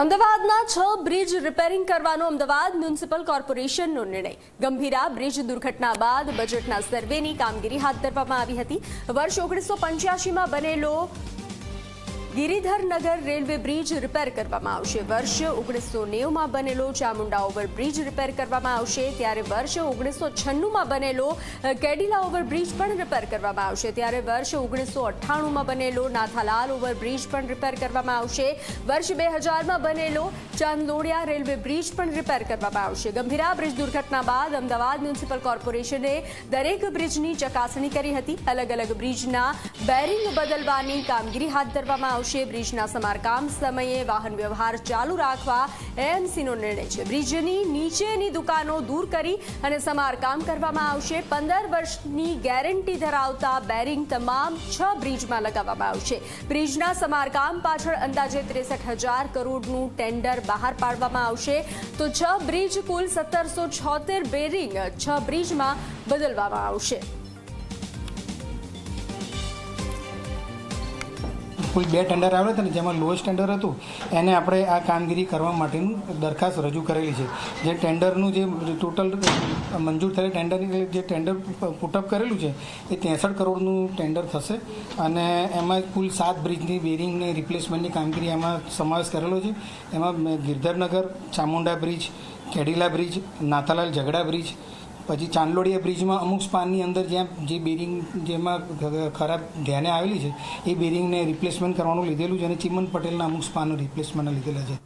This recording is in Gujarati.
અમદાવાદના છ બ્રિજ રિપેરિંગ કરવાનો અમદાવાદ મ્યુનિસિપલ કોર્પોરેશનનો નિર્ણય. ગંભીરા બ્રિજ દુર્ઘટના બાદ બજેટના સર્વેની કામગીરી હાથ ધરવામાં આવી હતી. વર્ષ ઓગણીસો પંચ્યાસીમાં બનેલો ગિરિધરનગર રેલવે બ્રિજ રિપેર કરવામાં આવશે. વર્ષ ઓગણીસો નેવુંમાં બનેલો ચામુંડા ઓવરબ્રિજ રિપેર કરવામાં આવશે. ત્યારે વર્ષ ઓગણીસો છન્નુંમાં બનેલો કેડિલા ઓવરબ્રિજ પણ રિપેર કરવામાં આવશે. ત્યારે વર્ષ ઓગણીસો અઠ્ઠાણુંમાં બનેલો, નાથાલાલ ઓવરબ્રિજ પણ રિપેર કરવામાં આવશે. વર્ષ બે હજારમાં બનેલો, ચાંદલોડિયા રેલવે બ્રિજ પણ રિપેર કરવામાં આવશે. ગંભીરા બ્રિજ દુર્ઘટના બાદ અમદાવાદ મ્યુનિસિપલ કોર્પોરેશને દરેક બ્રિજની ચકાસણી કરી હતી. અલગ અલગ બ્રિજના બેરિંગ બદલવાની કામગીરી હાથ ધરવામાં આવશે. બ્રિજના સમારકામ સમયે વાહન વ્યવહાર ચાલુ રાખવા એએમસીનો નિર્ણય છે. બ્રિજની નીચેની દુકાનો દૂર કરી અને સમારકામ કરવામાં આવશે. પંદર વર્ષની ગેરંટી ધરાવતા બેરિંગ તમામ છ બ્રિજમાં લગાવવામાં આવશે. બ્રિજના સમારકામ પાછળ અંદાજે ત્રેસઠ હજાર કરોડનું ટેન્ડર બહાર પાડવામાં આવશે. તો છ બ્રિજ કુલ સત્તરસો છોતેર બેરિંગ છ બ્રિજમાં બદલવામાં આવશે. કુલ બે ટેન્ડર આવ્યા હતા ને જેમાં લોએસ્ટ ટેન્ડર હતું, એને આપણે આ કામગીરી કરવા માટેનું દરખાસ્ત રજૂ કરેલી છે. જે ટેન્ડરનું જે ટોટલ મંજૂર થયેલ ટેન્ડરની જે ટેન્ડર પુટઅપ કરેલું છે, એ ત્રેસઠ કરોડનું ટેન્ડર થશે અને એમાં કુલ સાત બ્રિજની બેરિંગને રિપ્લેસમેન્ટની કામગીરી એમાં સમાવેશ કરેલો છે. એમાં Girdharnagar, Chamunda bridge Cadila bridge Nathalal Jhaghda bridge પછી ચાંદલોડિયા બ્રિજમાં અમુક સ્પાનની અંદર જ્યાં જે બેરિંગ જેમાં ખરાબ ધ્યાને આવેલી છે, એ બેરિંગને રિપ્લેસમેન્ટ કરવાનું લીધેલું છે અને ચિમન પટેલના અમુક સ્પાનો રિપ્લેસમેન્ટ લીધેલા છે.